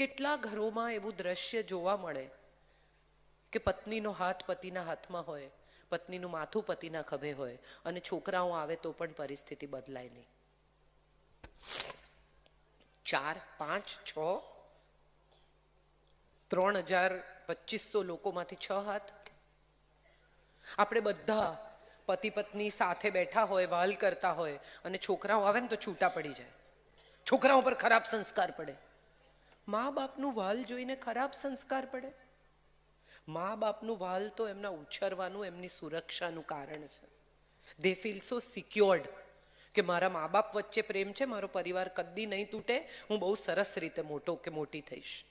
કેટલા ઘરોમાં એવું દ્રશ્ય જોવા મળે કે પત્નીનો હાથ પતિના હાથમાં હોય, પત્નીનું માથું પતિના ખભે હોય અને છોકરાઓ આવે તો પણ પરિસ્થિતિ બદલાય નહીં. ચાર, પાંચ, છ, ત્રણ હજાર પચીસો લોકોમાંથી છ હાથ. આપણે બધા પતિ પત્ની સાથે બેઠા હોય, વાલ કરતા હોય અને છોકરાઓ આવે ને તો છૂટા પડી જાય. છોકરાઓ પર ખરાબ સંસ્કાર પડે. મા બાપનું વાલ જોઈને ખરાબ સંસ્કાર પડે. મા બાપનું વાલ તો એમના ઉછરવાનું, એમની સુરક્ષાનું કારણ છે. દે ફીલ સો સિક્યોર્ડ કે મારા મા બાપ વચ્ચે પ્રેમ છે, મારો પરિવાર કદી નહીં તૂટે, હું બહુ સરસ રીતે મોટો કે મોટી થઈશ.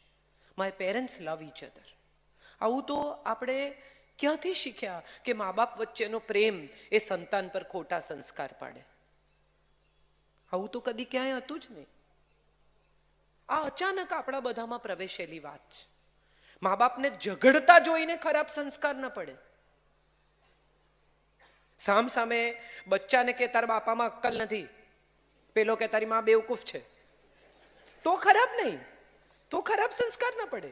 My parents love each other આવું તો આપણે ક્યાંથી શીખ્યા કે મા બાપ વચ્ચેનો પ્રેમ એ સંતાન પર ખોટા સંસ્કાર પાડે? આવું તો કદી ક્યાંય હતું જ નહીં. આ અચાનક આપણા બધામાં પ્રવેશેલી વાત છે. મા બાપને ઝઘડતા જોઈને ખરાબ સંસ્કાર ન પડે. સામ સામે બચ્ચાને કે તારા બાપામાં અક્કલ નથી. પેલો કે તારી માં બેવકૂફ છે. તો ખરાબ નહીં. તો ખરાબ સંસ્કાર ન પડે.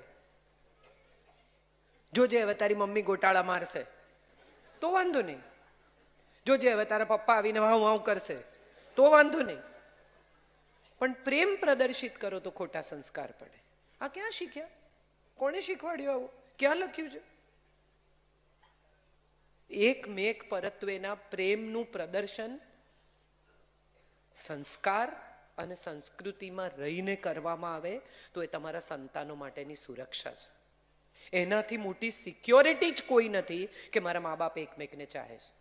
જોજે હવે તારી મમ્મી ગોટાળા મારશે. તો વાંધો નહીં. જોજે હવે તારા પપ્પા આવીને વાવ વાવ કરશે. તો વાંધો નહીં. પણ પ્રેમ પ્રદર્શિત કરો તો ખોટા સંસ્કાર પડે. આ ક્યાં શીખ્યા? કોણે શીખવાડ્યું આવું? ક્યાં લખ્યું છે? એક મેક પરત્વેના પ્રેમનું પ્રદર્શન, સંસ્કાર અને સંસ્કૃતિમાં રહીને કરવામાં આવે તો એ તમારા સંતાનો માટેની સુરક્ષા છે. એનાથી મોટી સિક્યોરિટી જ કોઈ નથી કે મારા મા બાપ એકમેકને ચાહે છે.